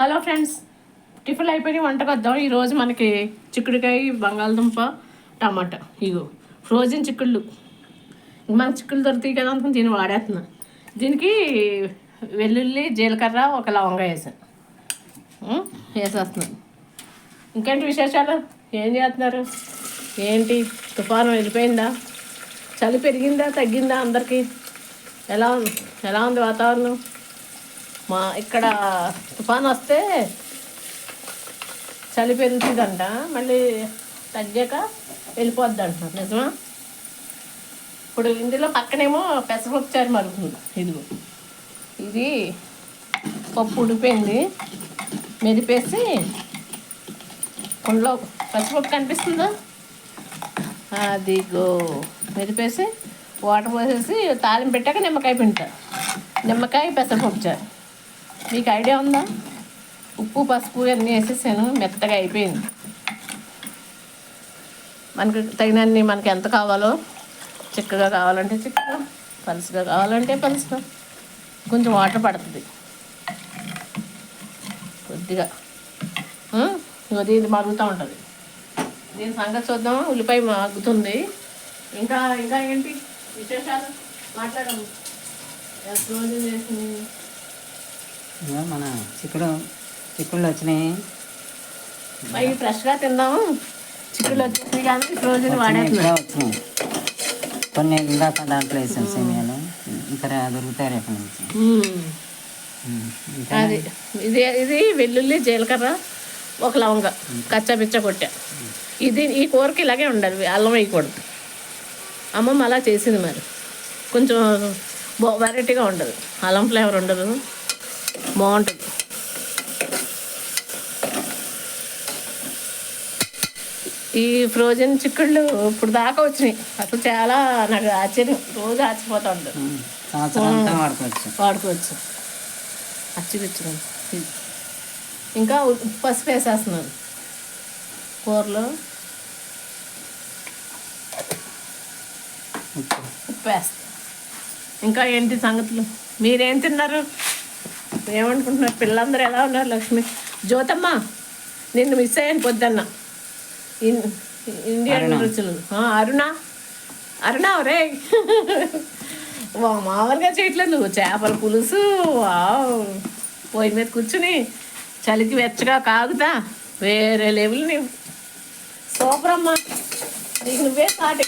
Hello friends టిఫిన్లు అయిపోయి వంటకు వద్దాం. ఈరోజు మనకి చిక్కుడుకాయ బంగాళదుంప టమాటా. ఇగో ఫ్రోజన్ చిక్కుళ్ళు. మన చిక్కులు చిక్కుళ్ళు దొరుకుతాయి కదా అనుకుని దీన్ని వాడేస్తున్నా. దీనికి వెల్లుల్లి జీలకర్ర ఒక లవంగా వేసాను వేసేస్తున్నాను ఇంకేంటి విశేషాలు? ఏం చేస్తున్నారు? ఏంటి? తుఫాను వెళ్ళిపోయిందా? చలి పెరిగిందా తగ్గిందా అందరికీ? ఎలా ఉంది ఎలా ఉంది వాతావరణం? మా ఇక్కడ తుఫాన్ వస్తే చలి పెరుగుతుందంట మళ్ళీ తగ్గాక వెళ్ళిపోద్ది అంటున్నారు నిజమా? ఇప్పుడు ఇందులో పక్కనేమో పెసరపప్పు చారు మరుగుతుంది. ఇదిగో. ఇది పప్పు ఉడిపోయింది మెదిపేసి కొండలో పచ్చిపప్పు కనిపిస్తుందా? అదిగో. మెదిపేసి వాటర్ పోసేసి తాలింపు పెట్టాక నిమ్మకాయ పిండుతా. నిమ్మకాయ పెసరపప్పు చారు మీకు ఐడియా ఉందా? ఉప్పు పసుపు అన్నీ వేసేసాను మెత్తగా అయిపోయింది. మనకి తగినన్ని మనకి ఎంత కావాలో చిక్కగా కావాలంటే చిక్కగా పలుసుగా కావాలంటే పలుసుగా. కొంచెం వాటర్ పడుతుంది. కొద్దిగా. ఇది ఇది మరుగుతూ ఉంటుంది. దీని సంగతి చూద్దాం ఉల్లిపాయ మగ్గుతుంది. ఇంకా ఇంకా ఏంటి విశేషాలు? మాట్లాడము. రోజు చేసింది. ఇదిగో మన చిక్కుడు చిక్కుళ్ళు వచ్చినాయి. అవి ఫ్రెష్గా తిందాము. చిక్కులు వచ్చేసి కానీ రోజుని వచ్చినాయి, వాడేస్తున్నాం. ఇప్పుడే వచ్చినాయి. కొన్ని ఇందాక దాంట్లో వేసాను సేమియాలు. ఇంకా దొరుకుతాయి రేపు నుంచి. ఇంకా అది ఇది ఇది వెల్లుల్లి జీలకర్ర ఒక లవంగ కచ్చా పిచ్చ కొట్టా. ఇది ఈ కూరకి ఇలాగే ఉండాలి అల్లం వేయకూడదు. అమ్మమ్మ అలా చేసింది మరి. కొంచెం వెరైటీగా ఉండదు. అల్లం ఫ్లేవర్ ఉండదు. బాగుంటుంది. ఈ ఫ్రోజన్ చిక్కుళ్ళు ఇప్పుడు దాకా వచ్చినాయి. అసలు చాలా నాకు ఆశ్చర్యం. రోజు ఆశ్చర్యపోతూ ఉంటుంది వాడుకోవచ్చు. అచ్చిపిచ్చుకొని ఇంకా పసుపు వేసేస్తున్నాను. కూరలో ఉప్పు. ఉప్పు వేస్తాను ఇంకా ఏంటి సంగతులు? మీరేం తిన్నారు? ఏమనుకుంటున్నారు? పిల్లలందరూ ఎలా ఉన్నారు లక్ష్మి? జ్యోతమ్మ నిన్ను మిస్ అయ్యాను పొద్దున్న. In- Indian. రుచులు. అరుణ. అరుణ వా, మామూలుగా చేయట్లేదు నువ్వు. చేపల పులుసు వావ్. పొయ్యి మీద కూర్చుని చలికి వెచ్చగా కాగుతా. వేరే లెవెల్ నీవు సూపర్ అమ్మా నీకు నువ్వే స్టార్ట్